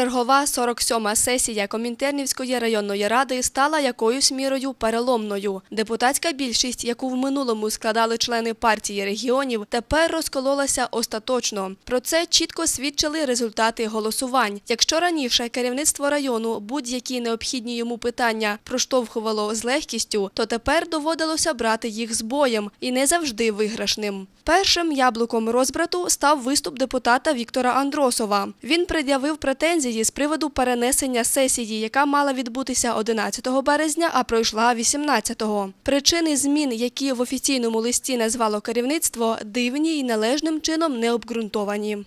Чергова 47-ма сесія Комінтернівської районної ради стала якоюсь мірою переломною. Депутатська більшість, яку в минулому складали члени партії регіонів, тепер розкололася остаточно. Про це чітко свідчили результати голосувань. Якщо раніше керівництво району будь-які необхідні йому питання проштовхувало з легкістю, то тепер доводилося брати їх з боєм і не завжди виграшним. Першим яблуком розбрату став виступ депутата Віктора Андросова. Він пред'явив претензії з приводу перенесення сесії, яка мала відбутися 11 березня, а пройшла 18-го. Причини змін, які в офіційному листі назвало керівництво, дивні і належним чином не обґрунтовані.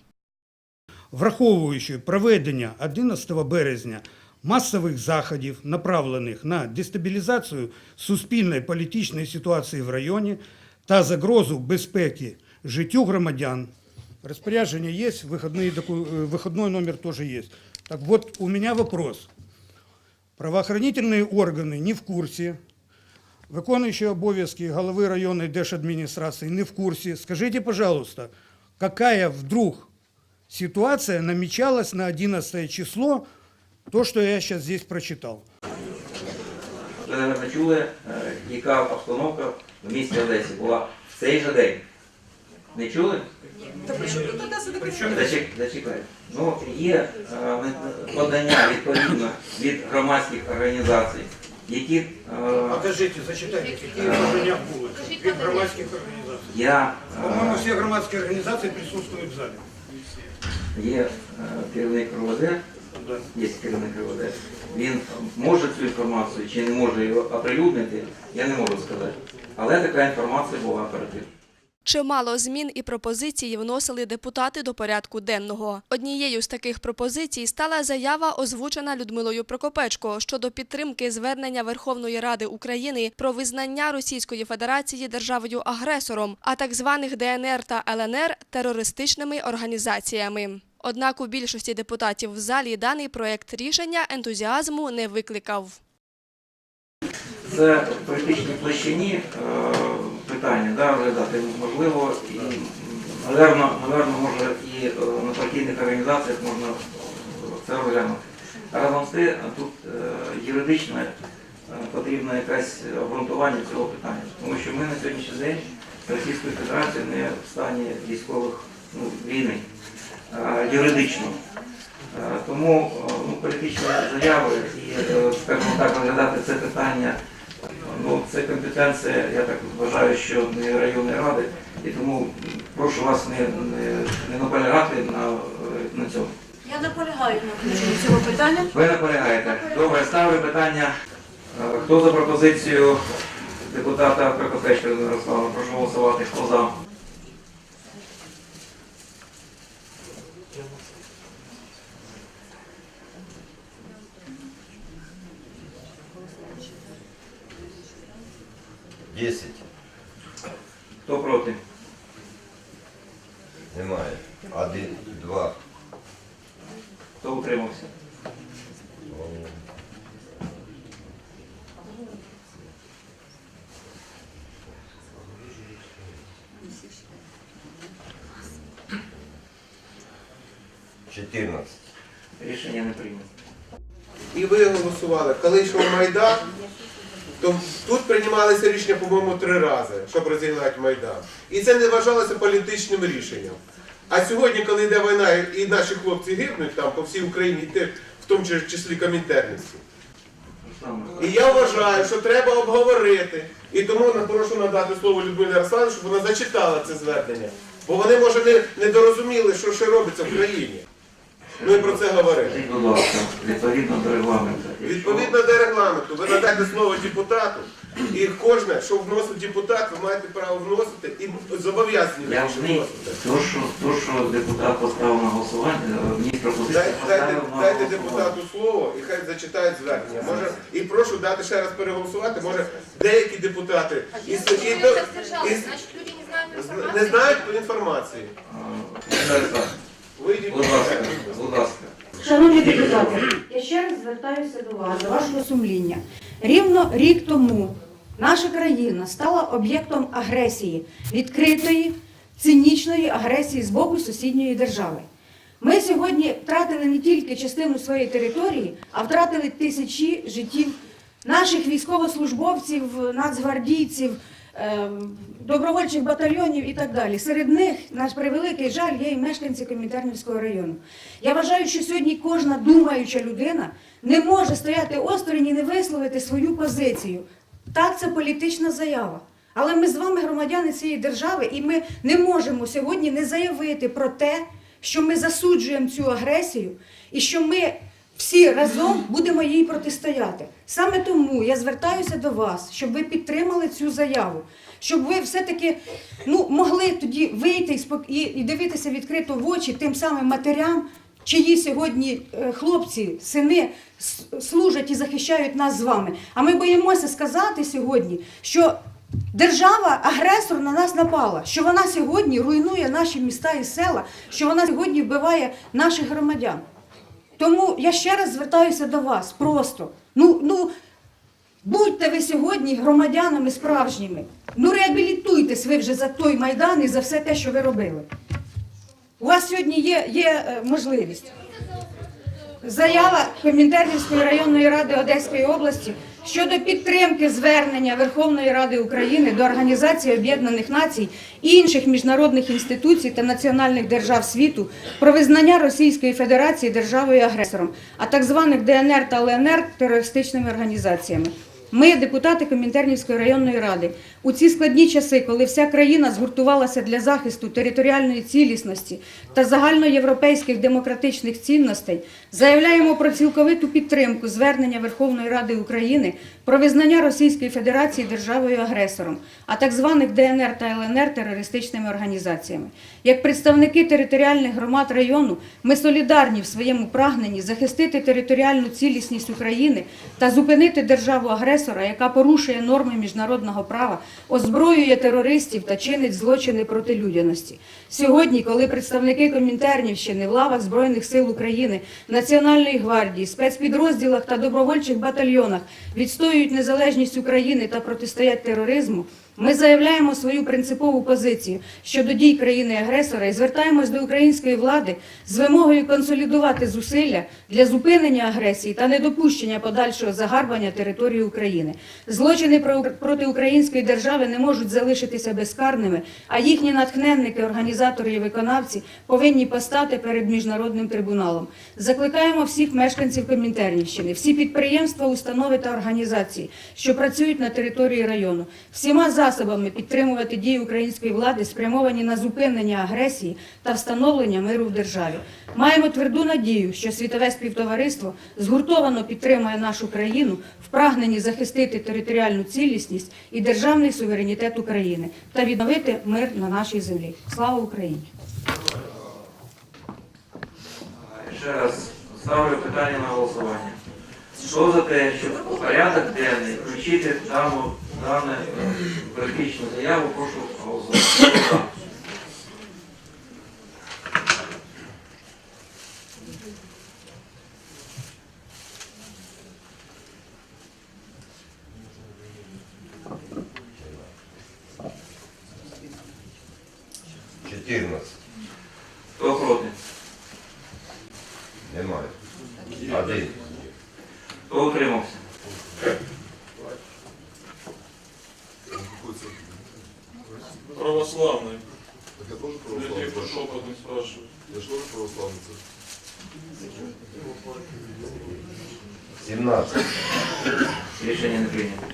враховуючи проведення 11 березня масових заходів, направлених на дестабілізацію суспільної політичної ситуації в районі та загрозу безпеки життю громадян. Розпорядження є, вихідний, доку- э, вихідний номер теж є. Так вот, у меня вопрос. Правоохранительные органы не в курсе, виконуючий обов'язки голови районної держадміністрації не в курсі. Скажите, пожалуйста, какая вдруг ситуация намечалась на 11 число, то, что я сейчас здесь прочитал? Ви, наверное, чули, е, яка обстановка В місті Одесі була в цей же день. Не чули? Зачек- Зачекайте. Ну, є е, подання відповідно від громадських організацій, які е, Покажите, зачитайте, какие решения будут від громадських організацій. я е, По-моему, всі громадські організації присутствують в залі. є е, керівник РОВД, Да. є керівник РОВД, він може цю інформацію чи не може її оприлюднити, я не можу сказати. Але така інформація була перед. Чимало змін і пропозицій вносили депутати до порядку денного. Однією з таких пропозицій стала заява, озвучена Людмилою Прокопечко щодо підтримки звернення Верховної Ради України про визнання Російської Федерації державою-агресором, а так званих ДНР та ЛНР терористичними організаціями. Однак у більшості депутатів в залі даний проект рішення ентузіазму не викликав. Це в політичній площині е, питання да, розглядати можливо і наверно, наверно, може і е, на партійних організаціях можна це розглянути. Разом з тим тут е, юридично потрібно якесь обґрунтування цього питання, тому що ми на сьогоднішній день Російською Федерацією не в стані військових ну, війни юридично. Тому ну, політичні заяви і, скажімо так, розглядати це питання, ну, це компетенція, я так вважаю, що не районної ради, і тому прошу вас не, не, не наполягати на, на цьому. Я наполягаю на включенні цього питання. Ви наполягаєте. Добре, ставлю питання. Хто за пропозицію депутата Прокопечка Мирослава? Прошу голосувати. Хто за? Десять. Хто проти? Немає. Один, два. Хто утримався? Чотирнадцять. Рішення не прийнято. і ви голосували. Коли йшов Майдан, приймалися рішення, по-моєму, три рази, щоб розігнати Майдан. І це не вважалося політичним рішенням. А сьогодні, коли йде війна і наші хлопці гибнуть там по всій Україні, в тому числі Комінтернівці. І я вважаю, що треба обговорити. І тому прошу надати слово Людмилі Ярославі, щоб вона зачитала це звернення. Бо вони, може, не, не дорозуміли, що ще робиться в країні. Ми про це говорили. Скажіть, будь ласка, відповідно до регламенту. Відповідно до регламенту, ви надаєте слово депутату, і кожне, що вносить депутат, ви маєте право вносити і зобов'язані Я вносити. то, що, то, що депутат поставив на голосування, е, мені пропозиція Дай- Дайте, поставив на дайте голосування. депутату слово і хай зачитають звернення. Може, і прошу дати ще раз переголосувати. Може, деякі депутати і, і, до- і, Значит, люди не знают информации. не знають про інформації. Е, Вийдіть. Будь ласка, будь ласка. Шановні депутати, я ще раз звертаюся до вас, до вашого сумління. Рівно рік тому наша країна стала об'єктом агресії, відкритої, цинічної агресії з боку сусідньої держави. Ми сьогодні втратили не тільки частину своєї території, а втратили тисячі життів наших військовослужбовців, нацгвардійців, добровольчих батальйонів і так далі. Серед них, наш превеликий жаль, є і мешканці Комінтернівського району. Я вважаю, що сьогодні кожна думаюча людина не може стояти осторонь і не висловити свою позицію. Так, це політична заява. Але ми з вами громадяни цієї держави, і ми не можемо сьогодні не заявити про те, що ми засуджуємо цю агресію і що ми всі разом будемо їй протистояти. Саме тому я звертаюся до вас, щоб ви підтримали цю заяву, щоб ви все-таки ну, могли тоді вийти і, і дивитися відкрито в очі тим самим матерям, чиї сьогодні е, хлопці, сини служать і захищають нас з вами. А ми боїмося сказати сьогодні, що держава агресор на нас напала, що вона сьогодні руйнує наші міста і села, що вона сьогодні вбиває наших громадян. Тому я ще раз звертаюся до вас просто. Ну, ну, будьте ви сьогодні громадянами справжніми. Ну, реабілітуйтесь ви вже за той майдан і за все те, що ви робили. У вас сьогодні є, є е, можливість. Заява Комінтернівської районної ради Одеської області щодо підтримки звернення Верховної Ради України до Організації Об'єднаних Націй і інших міжнародних інституцій та національних держав світу про визнання Російської Федерації державою агресором, а так званих ДНР та ЛНР терористичними організаціями. Ми, депутати Комінтернівської районної ради, у ці складні часи, коли вся країна згуртувалася для захисту територіальної цілісності та загальноєвропейських демократичних цінностей, заявляємо про цілковиту підтримку звернення Верховної Ради України про визнання Російської Федерації державою агресором, а так званих ДНР та ЛНР терористичними організаціями. Як представники територіальних громад району, ми солідарні в своєму прагненні захистити територіальну цілісність України та зупинити державу агресора, яка порушує норми міжнародного права, озброює терористів та чинить злочини проти людяності. Сьогодні, коли представники Комінтернівщини в лавах Збройних сил України, Національної гвардії, спецпідрозділах та добровольчих батальйонах відстоюють незалежність України та протистоять тероризму, ми заявляємо свою принципову позицію щодо дій країни-агресора і звертаємось до української влади з вимогою консолідувати зусилля для зупинення агресії та недопущення подальшого загарбання території України. Злочини про- проти української держави не можуть залишитися безкарними, а їхні натхненники, організатори і виконавці повинні постати перед міжнародним трибуналом. Закликаємо всіх мешканців Комінтернівщини, всі підприємства, установи та організації, що працюють на території району, всіма засобами підтримувати дії української влади, спрямовані на зупинення агресії та встановлення миру в державі. Маємо тверду надію, що світове співтовариство згуртовано підтримує нашу країну в прагненні захистити територіальну цілісність і державний суверенітет України та відновити мир на нашій землі. Слава Україні! Ще раз ставлю питання на голосування. Хто за те, щоб у порядок денний включити дану, дану е, політичну заяву, прошу голосувати. Чотирнадцять. Хто проти? Немає. Один. Хто утримався? Православный. Так я тоже Людей православный. по шепоту спрашивают. Я же тоже православный. Сімнадцять. Рішення не прийнято.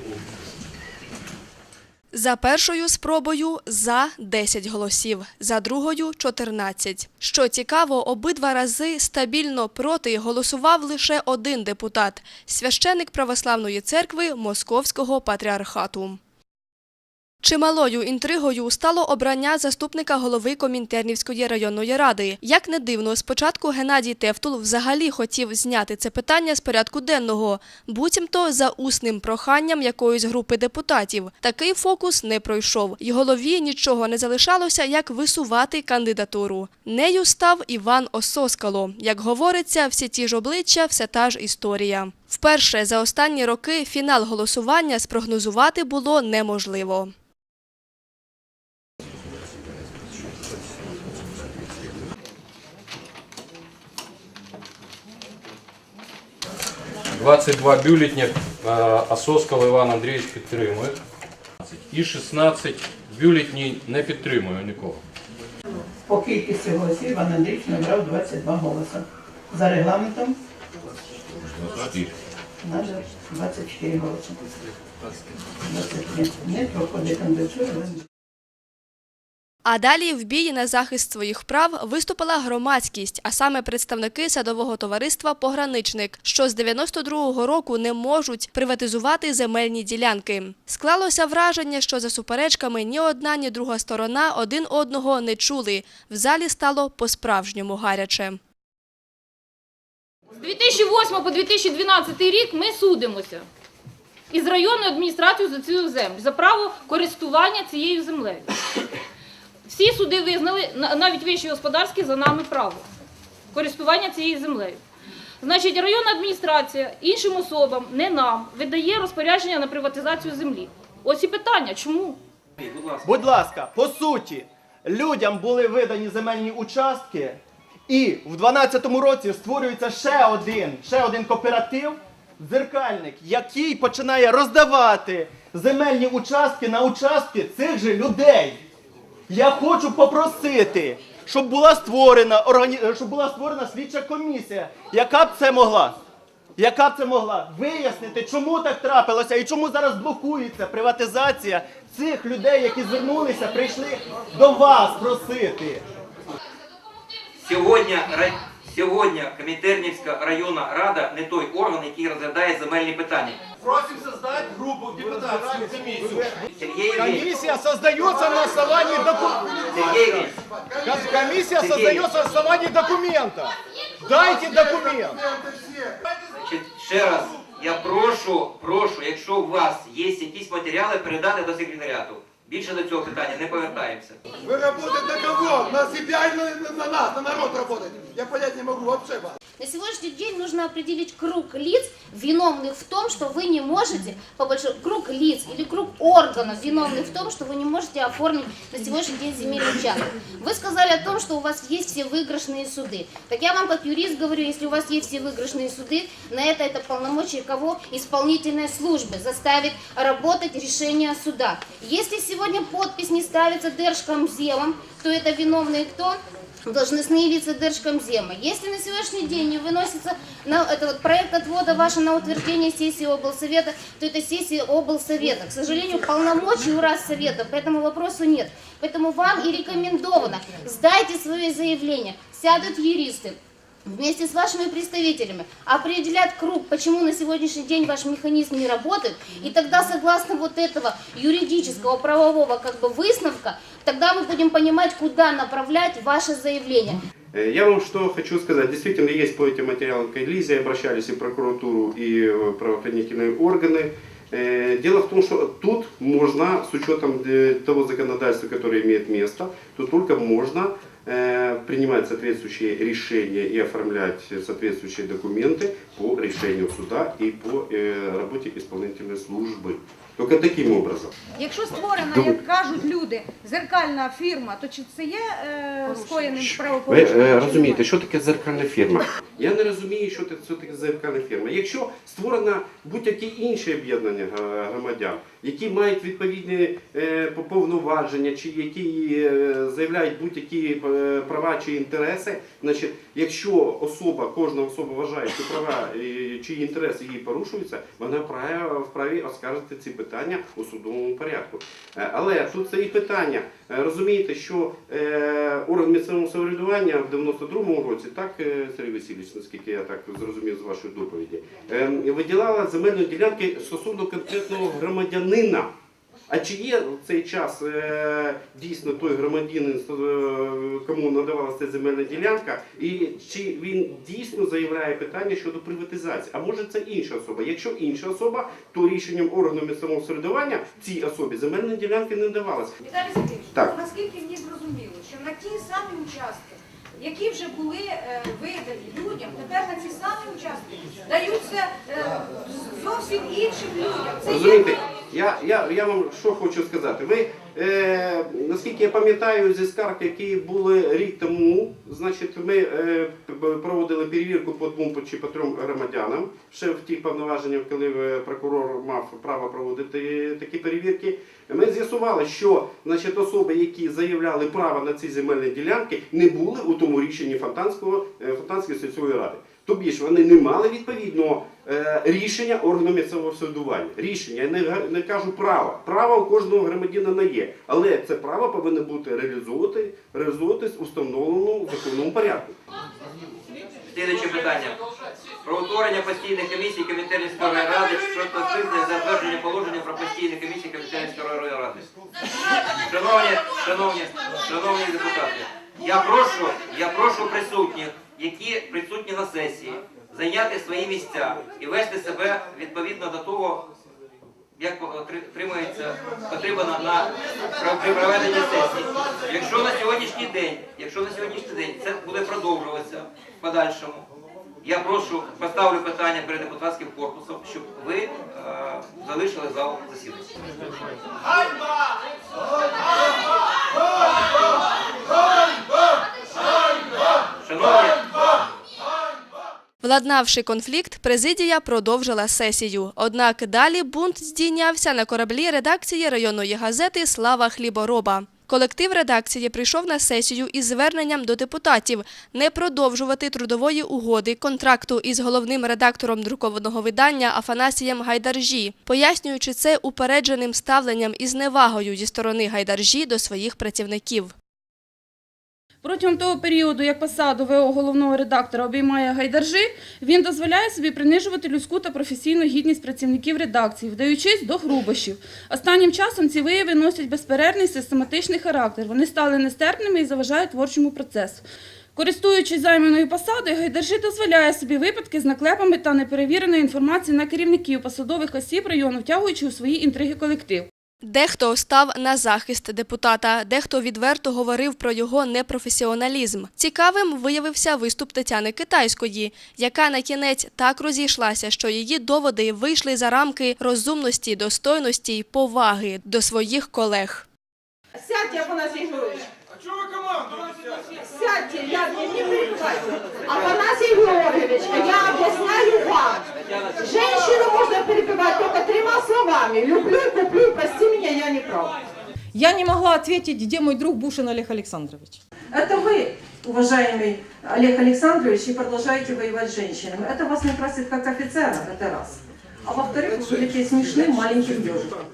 За першою спробою за 10 голосів, за другою 14. Що цікаво, обидва рази стабільно проти голосував лише один депутат – священик Православної церкви Московського патріархату. Чималою інтригою стало обрання заступника голови Комінтернівської районної ради. Як не дивно, спочатку Геннадій Тевтул взагалі хотів зняти це питання з порядку денного, буцімто за усним проханням якоїсь групи депутатів. Такий фокус не пройшов, і голові нічого не залишалося, як висувати кандидатуру. Нею став Іван Ососкало. Як говориться, всі ті ж обличчя, вся та ж історія. Вперше за останні роки фінал голосування спрогнозувати було неможливо. 22 бюлетні Асоскал Іван Андрійович підтримує. І 16 бюлетні не підтримує нікого. По кількості голосів Іван Андрійович набрав 22 голоси. За регламентом надо 24 голоси. 20 не проходить кандидатура. А далі в бій на захист своїх прав виступила громадськість, а саме представники садового товариства Пограничник, що з 92-го року не можуть приватизувати земельні ділянки. Склалося враження, що за суперечками ні одна, ні друга сторона один одного не чули. В залі стало по-справжньому гаряче. З 2008 по 2012 рік ми судимося із районною адміністрацією за цю землю, за право користування цією землею. Всі суди визнали, на- навіть вищі господарські, за нами право користування цією землею. Значить, районна адміністрація іншим особам, не нам, видає розпорядження на приватизацію землі. Ось і питання, чому? Будь ласка, по суті, людям були видані земельні участки, і в 2012 році створюється ще один, ще один кооператив, дзеркальник, який починає роздавати земельні участки на участки цих же людей. Я хочу попросити, щоб була створена органі... щоб була створена слідча комісія, яка б це могла. Яка б це могла вияснити, чому так трапилося і чому зараз блокується приватизація цих людей, які звернулися, прийшли до вас просити. Сьогодні, сьогодні Комінтернівська районна рада не той орган, який розглядає земельні питання. Просимо создати групу депутатську комісію. Сергій Євгенійович, Комісія создается на основании документа. Сергій Комиссия создается на основании документа. Дайте документ. Значить, ще раз, я прошу, прошу, якщо у вас є якісь матеріали, передати до секретаріату. Більше до цього питання не повертаємося. Вы работаете на кого? На себя или на, на нас, на народ работаете? Я понять не могу вообще вас. На сегодняшний день нужно определить круг лиц, виновных в том, что вы не можете, по большому круг лиц или круг органов, виновных в том, что вы не можете оформить на сегодняшний день земельный участок. Вы сказали о том, что у вас есть все выигрышные суды. Так я вам как юрист говорю, если у вас есть все выигрышные суды, на это это полномочия кого? Исполнительной службы заставить работать решение суда. Если сегодня подпись не ставится Держкомземом, то это виновные кто? Должностные лица Держкомзема. Если на сегодняшний день не выносится на, это вот проект отвода ваше на утверждение сессии облсовета, то это сессия облсовета. К сожалению, полномочий у Совета, по этому вопросу нет. Поэтому вам и рекомендовано, сдайте свое заявление, сядут юристы, вместе с вашими представителями определят круг, почему на сегодняшний день ваш механизм не работает, и тогда согласно вот этого юридического, правового как бы выставка, тогда мы будем понимать, куда направлять ваше заявление. Э, Я вам что хочу сказать. Действительно, есть по этим материалам коллизия. Обращались и в прокуратуру, и правоохранительные органы. Э, Дело в том, что тут можно, с учетом э, того законодательства, которое имеет место, тут только можно принимать соответствующие решения и оформлять соответствующие документы по решению суда и по э, работе исполнительной службы. Только таким образом. Якщо створена, як кажуть люди, зеркальна фірма, то чи це є е, скоєним Ви правопорушенням? е, чи розумієте, ні? що таке зеркальна фірма? Я не розумію, що таке, що таке зеркальна фірма. Якщо створено будь-які інші об'єднання е, громадян, які мають відповідні е, повноваження, чи які е, заявляють будь-які е, права чи інтереси, значить, якщо особа, кожна особа вважає, що права чи інтереси її порушуються, вона вправі, оскаржити ці питання у судовому порядку. Але тут стоїть питання. Е, Розумієте, що орган місцевого самоврядування в 92-му році, так, Сергій Васильович, наскільки я так зрозумів з вашої доповіді, е, виділяла земельні ділянки стосовно конкретного громадянина. А чи є в цей час е, дійсно той громадянин, е, кому надавалася ця земельна ділянка, і чи він дійсно заявляє питання щодо приватизації? А може це інша особа? Якщо інша особа, то рішенням органу місцевого самоврядування цій особі земельна ділянка не давалася. Віталій Сергійович, наскільки мені зрозуміло, що на ті самі участки, які вже були е, видані людям, тепер на ці самі участки даються е, зовсім іншим людям. Це є Розумієте, Я, я, я вам що хочу сказати. Ви, е, наскільки я пам'ятаю, зі скарг, які були рік тому, значить, ми е, проводили перевірку по двом чи по трьом громадянам. Ще в тих повноваженнях, коли е, прокурор мав право проводити такі перевірки. Ми з'ясували, що значить, особи, які заявляли право на ці земельні ділянки, не були у тому рішенні е, Фонтанської сільської ради. Тобі ж вони не мали відповідного рішення органу місцевого самоврядування. Рішення, я не, не кажу право. Право у кожного громадянина є. Але це право повинно бути реалізовувати, реалізовуватись у встановленому законному порядку. Слідуюче питання. Про утворення постійних комісій Комітетської ради щодо створення затвердження положення про постійні комісії Комітетської ради. Шановні, шановні, шановні депутати, я прошу, я прошу присутніх, які присутні на сесії, зайняти свої місця і вести себе відповідно до того, як отримується потрібно на при- сесії. Якщо на сьогоднішній день, якщо на сьогоднішній день це буде продовжуватися в подальшому, я прошу поставлю питання перед депутатським корпусом, щоб ви е, залишили зал засідання. Владнавши конфлікт, президія продовжила сесію. Однак далі бунт здійнявся на кораблі редакції районної газети Слава Хлібороба. Колектив редакції прийшов на сесію із зверненням до депутатів не продовжувати трудової угоди контракту із головним редактором друкованого видання Афанасієм Гайдаржі, пояснюючи це упередженим ставленням і зневагою зі сторони Гайдаржі до своїх працівників. Протягом того періоду, як посаду ВО головного редактора обіймає Гайдаржи, він дозволяє собі принижувати людську та професійну гідність працівників редакції, вдаючись до грубощів. Останнім часом ці вияви носять безперервний систематичний характер. Вони стали нестерпними і заважають творчому процесу. Користуючись займаною посадою, Гайдаржи дозволяє собі випадки з наклепами та неперевіреною інформацією на керівників посадових осіб району, втягуючи у свої інтриги колектив. Дехто став на захист депутата, дехто відверто говорив про його непрофесіоналізм. Цікавим виявився виступ Тетяни Китайської, яка на кінець так розійшлася, що її доводи вийшли за рамки розумності, достойності й поваги до своїх колег. Сядьте, Афанасий Григорьевич. А чего вы командуете? Сядьте, я не. Афанасий Георгиевич, я объясняю вам. Женщину можно перебивать только тремя словами. Люблю, куплю, прости меня, я не прав. Я не могла ответить, где мой друг Бушин Олег Александрович. Это вы, уважаемый Олег Александрович, и продолжаете воевать с женщинами. Это вас не красит как офицера, это раз. А во-вторых, вы будете смешным маленьким ежиком.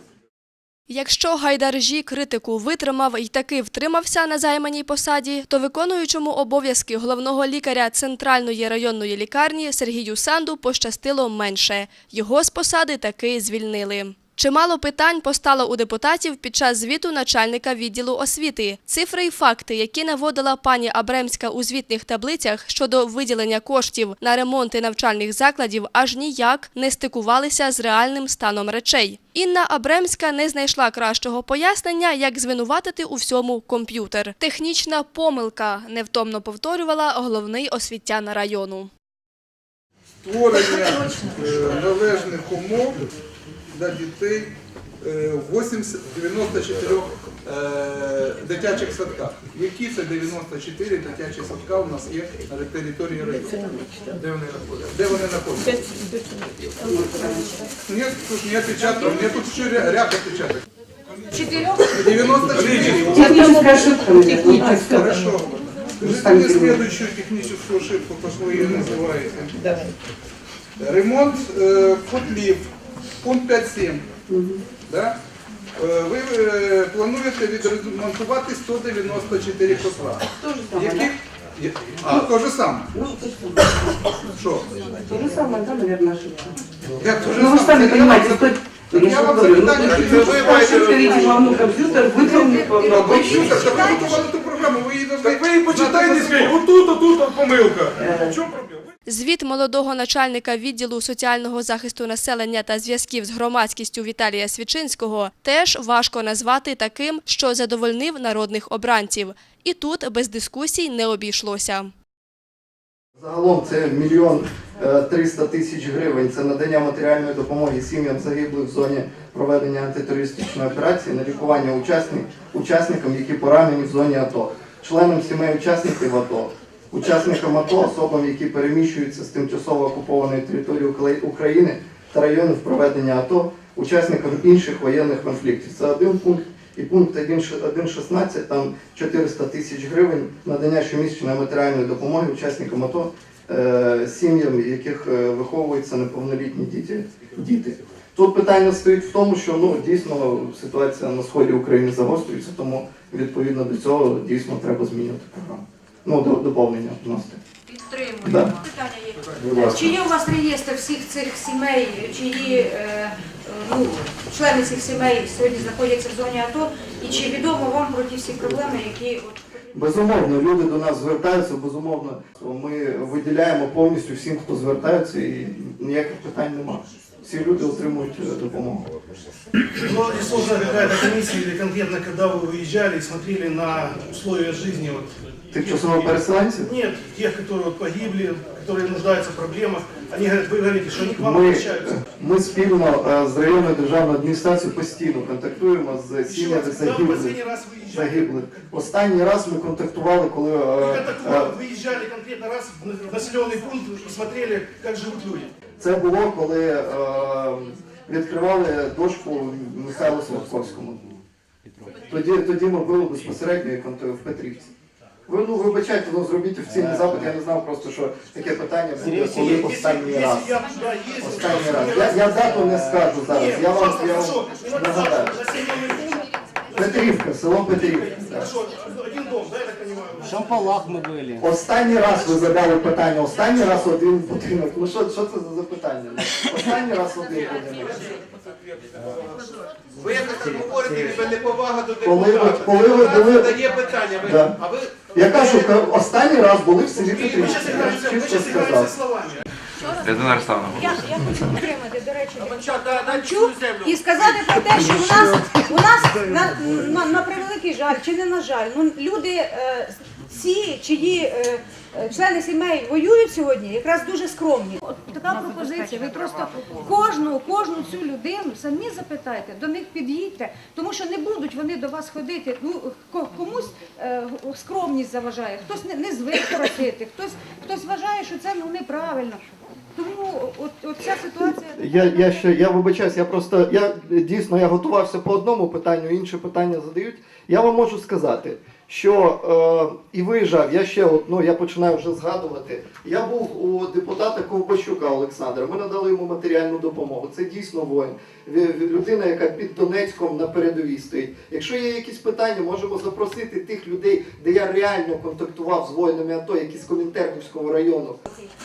Якщо Гайдаржі критику витримав і таки втримався на займаній посаді, то виконуючому обов'язки головного лікаря центральної районної лікарні Сергію Санду пощастило менше. Його з посади таки звільнили. Чимало питань постало у депутатів під час звіту начальника відділу освіти. Цифри й факти, які наводила пані Абремська у звітних таблицях щодо виділення коштів на ремонти навчальних закладів, аж ніяк не стикувалися з реальним станом речей. Інна Абремська не знайшла кращого пояснення, як звинуватити у всьому комп'ютер. Технічна помилка невтомно повторювала головний освітян району. Створення е, належних умов для дітей е, в 80 94 е, дитячих садках. Які це 94 дитячі садка у нас є на території району? Де вони знаходяться? Де вони знаходяться? Нет, тут не опечатано, мне тут еще ря- ряд опечаток. Четырех? 94. Техническая ошибка, техническая. Хорошо. Скажите мне следующую техническую ошибку, как вы ее называете. Давай. Ремонт э, котлів, пункт 5.7. Да? Е, Ви е, плануєте відремонтувати 194 котла. Яких? А, то же саме. Що? То же самое, да, наверное, ошибка. Як то же Ну, вы же саме? сами я понимаете, вам я запитання, чи ви Ошибка, видимо, ну, компьютер выполнил по Ну, комп'ютер, так ви готували ту програму, ви її Так ви і почитайте, скажіть, отут, отут помилка. В чому проблема? Звіт молодого начальника відділу соціального захисту населення та зв'язків з громадськістю Віталія Свічинського теж важко назвати таким, що задовольнив народних обранців. І тут без дискусій не обійшлося. Загалом це мільйон е, 300 тисяч гривень. Це надання матеріальної допомоги сім'ям загиблих в зоні проведення антитерористичної операції на лікування учасник, учасникам, які поранені в зоні АТО, членам сімей учасників АТО, учасникам АТО, особам, які переміщуються з тимчасово окупованої території України та районів проведення АТО, учасникам інших воєнних конфліктів. Це один пункт. І пункт 1.16, там 400 тисяч гривень надання щомісячної матеріальної допомоги учасникам АТО, е, сім'ям, яких е, виховуються неповнолітні діти. Тут питання стоїть в тому, що ну, дійсно ситуація на сході України загострюється, тому відповідно до цього дійсно треба змінювати програму. Ну, до- доповнення вносити. Підтримуємо. Да. Питання є. Будь ласка. Чи є у вас реєстр всіх цих сімей, чиї е, ну, члени цих сімей сьогодні знаходяться в зоні АТО? І чи відомо вам про ті всі проблеми, які от Безумовно, люди до нас звертаються, безумовно. Ми виділяємо повністю всім, хто звертається, і ніяких питань немає. Всі люди отримують е, допомогу. Ну, и сложная какая-то комиссия или конкретно, когда вы выезжали и смотрели на условия жизни, вот, Тимчасово переселенців? нет, тех, которые вот погибли, которые нуждаются в проблемах, они говорят, вы говорите, что они к вам Ми, обращаются. ми спільно е, з районною державною адміністрацією постійно контактуємо з сім'ями Когда вы загиблих. последний раз выезжали? загиблих. Останній раз ми контактували, коли е, Когда так е, вы выезжали конкретно раз в населенный пункт и смотрели, как живут люди? це було, коли е, відкривали дошку Михайлу Святковському. Тоді, тоді ми були безпосередньо і конт- в Петрівці. Ви ну вибачайте, ну зробіть офіційний запит. Я не знав просто, що таке питання буде, коли останній раз. Останній раз. Я, я дату не скажу зараз. Я вам, я вам нагадаю. Петрівка, село Петрівка. хорошо, один дом, да, я так понимаю? Шампалах ми були. Останній раз ви задали питання, останній раз один будинок. Ну що, що це за запитання? Останній раз один будинок. Ви якось так говорите, ніби неповага до Коли ви- депутата. коли ви Депутат були- задає питання, ви- Да. а ви... Я кажу, ка- останній раз були в селі Вы Петрівці. Я играете, чітко сказав. словами. Людмила Арслановна. Я, я хочу підтримати, до речі, Іванчук і сказати про те, що у нас, у нас на, на, на превеликий жаль, чи не на жаль, ну, люди, е, ці, чиї е, члени сімей воюють сьогодні, якраз дуже скромні. От така пропозиція. Ви просто кожну, кожну цю людину самі запитайте, до них під'їдьте, тому що не будуть вони до вас ходити. Ну, комусь е, скромність заважає, хтось не, не звик просити, хтось, хтось вважає, що це ну, неправильно. Тому от, от ця ситуація. Я, я ще я вибачаюсь, я просто я дійсно я готувався по одному питанню, інші питання задають. Я вам можу сказати, що е, і виїжджав, я ще от, ну, я починаю вже згадувати. Я був у депутата Ковбачука Олександра. Ми надали йому матеріальну допомогу. Це дійсно воїн. Людина, яка під Донецьком на передовій стоїть. Якщо є якісь питання, можемо запросити тих людей, де я реально контактував з воїнами АТО, які з Комінтернівського району.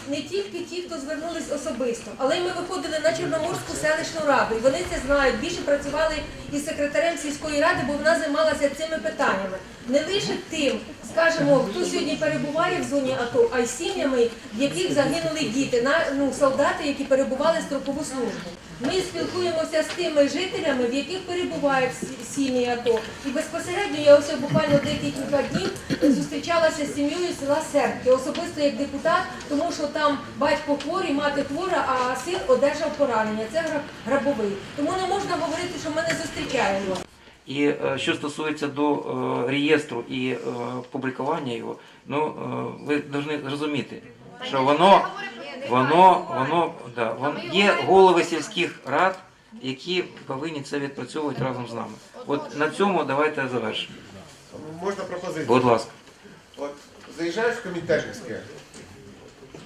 не тільки ті, хто звернулись особисто, але й ми виходили на Чорноморську селищну раду, і вони це знають. Більше працювали із секретарем сільської ради, бо вона займалася цими питаннями. Не лише тим, скажімо, хто сьогодні перебуває в зоні АТО, а й сім'ями, в яких загинули діти, на ну солдати, які перебували строкову службу. Ми спілкуємося з тими жителями, в яких перебувають сім'ї АТО. І безпосередньо я ось буквально декілька днів зустрічалася з сім'єю села Сербки, особисто як депутат, тому що там батько хворий, мати хвора, а син одержав поранення. Це гра- грабовий. Тому не можна говорити, що ми не зустрічаємо. І е, що стосується до е, реєстру і е, публікування його, ну ви повинні розуміти, що воно воно, воно, да, воно є голови сільських рад, які повинні це відпрацьовувати разом з нами. От на цьому давайте завершимо. Можна пропозицію? Будь ласка. От заїжджаєш в комітетівське.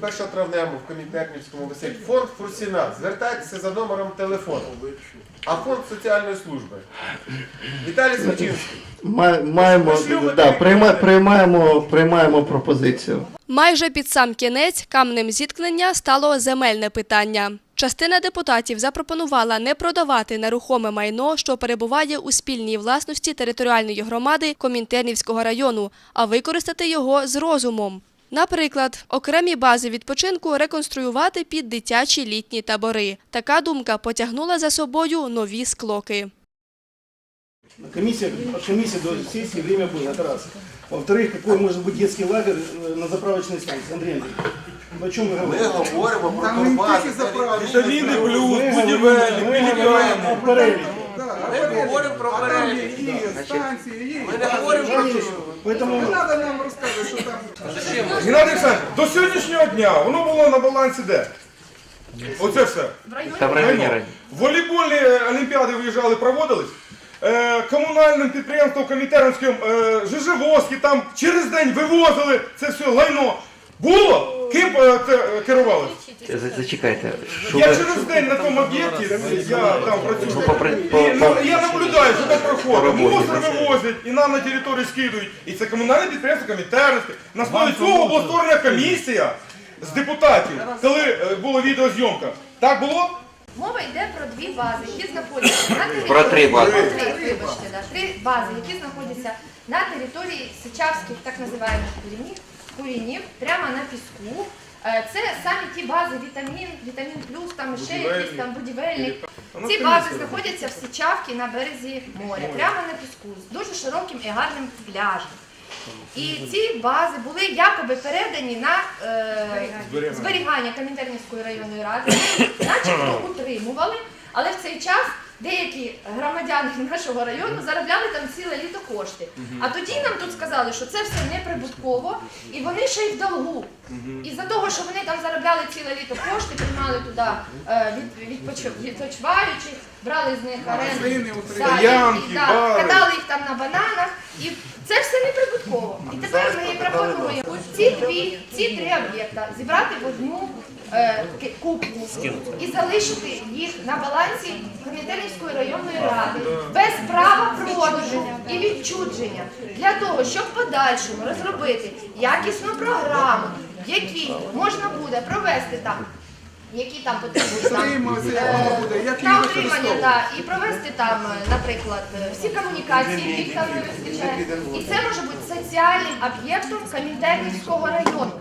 1 травня в Комітетнівському висить фонд Фурсіна. Звертайтеся за номером телефону. А фонд соціальної служби. Віталій Смачинський. Маємо, да, прийма, приймаємо, приймаємо пропозицію. Майже під сам кінець камнем зіткнення стало земельне питання. Частина депутатів запропонувала не продавати нерухоме майно, що перебуває у спільній власності територіальної громади Комінтернівського району, а використати його з розумом. Наприклад, окремі бази відпочинку реконструювати під дитячі літні табори. Така думка потягнула за собою нові склоки. Комиссия, от комиссии до сессии время было, это раз. Во-вторых, какой может быть детский лагерь э, на заправочной станции, Андрей Андреевич? О чем вы Ми говорите? говоримо про Там не турбази. тільки заправки. Вітаміни плюс, будівельні, пелікани, перелік. Ми говоримо про А там є перелік. і станції. Ми не говоримо про те, що Поэтому Не треба нам розказувати, що там. Геннадій Олександрович, до сьогоднішнього дня воно було на балансі де? Оце все. Та в районі Майно. раді. Волейбольні олімпіади виїжджали, проводились. Е, комунальним підприємством Комітернським е, там через день вивозили це все лайно. Було? Ким е, е, керували? За- Зачекайте. Що Я ви- через день на тому об'єкті, я там працюю. Ну, І, ну, по- я наблюдаю, що так проходить. роботі, Мусор значить. вивозять і нам на територію скидують. І це комунальне підприємство Комітернське. На основі цього була створена комісія з депутатів, коли е, була відеозйомка. Так було? Мова йде про дві бази, які знаходяться на території. Про три бази. Про три, вибачте, да. Три бази, які знаходяться на території Сичавських так називаємо курінів, курінів, прямо на піску. Е, Це самі ті бази вітамін, вітамін плюс, там ще якісь там будівельні. Ці бази знаходяться в Сичавці на березі моря, прямо на піску, з дуже широким і гарним пляжем. І ці бази були якоби передані на е, зберігання Комінтернівської районної ради, начебто утримували, але в цей час деякі громадяни нашого району заробляли там ціле літо кошти. А тоді нам тут сказали, що це все неприбутково, і вони ще й в долгу. І за того, що вони там заробляли ціле літо кошти, приймали туди е, від, відпочив- відпочиваючих, брали з них оренду, Магазини, да, і- Стоянки, да, бари. катали їх там на бананах, і це все неприбутково. І тепер ми пропонуємо ці дві, ці три об'єкта зібрати в одну купу і залишити їх на балансі Комітетівської районної ради. без права продажу і відчудження для того, щоб в подальшому розробити якісну програму, в якій можна буде провести там Які там потрібні там, Утримуватися, як е, воно буде, як її на утримання, використовувати. да, і провести там, е, наприклад, е, всі комунікації, їх там не вистачає. І це може бути соціальним об'єктом Комінтернівського району.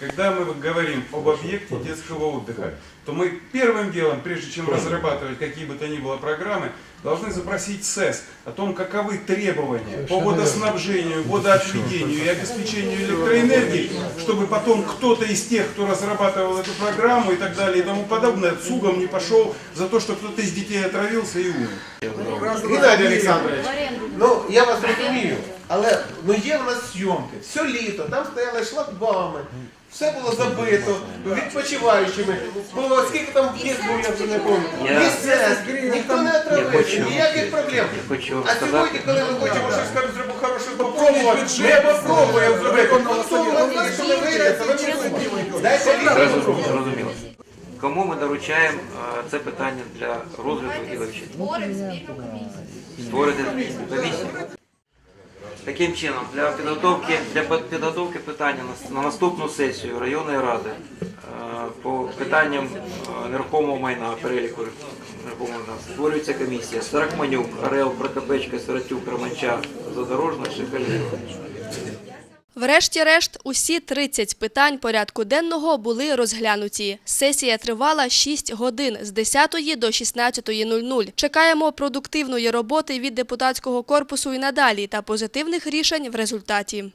Когда мы говорим об объекте детского отдыха, то мы первым делом, прежде чем разрабатывать какие бы то ни было программы, должны запросить СЭС о том, каковы требования по водоснабжению, водоотведению и обеспечению электроэнергии, чтобы потом кто-то из тех, кто разрабатывал эту программу и так далее и тому подобное, цугом не пошел за то, что кто-то из детей отравился и умер. Геннадій Олександрович, ну я вас розумію, але ну є в нас зйомки. Все літо, там стояли шлагбами, Все було забито, відпочиваючими. Бо скільки там днів був, я вже не пам'ятаю. Ніхто не отравився, ніяких проблем. Я хочу А сьогодні, коли ми хочемо щось скажу, зробити хороше, попробувати, ми попробуємо зробити. Ну, що ви робите, що не вийде, це ви. Дайте. Зрозуміло. Кому ми доручаємо це питання для розгляду і вивчення? Створив спільну комісію. Створити комісію. Таким чином, для підготовки, для підготовки питання на, на наступну сесію районної ради е, по питанням е, нерухомого майна, переліку нерухомого майна, створюється комісія Старахманюк, Орел, Прокопечка, Сиротюк, Романча, Задорожна, Шекалєва. Врешті-решт, усі 30 питань порядку денного були розглянуті. Сесія тривала 6 годин з 10 до 16.00. Чекаємо продуктивної роботи від депутатського корпусу і надалі та позитивних рішень в результаті.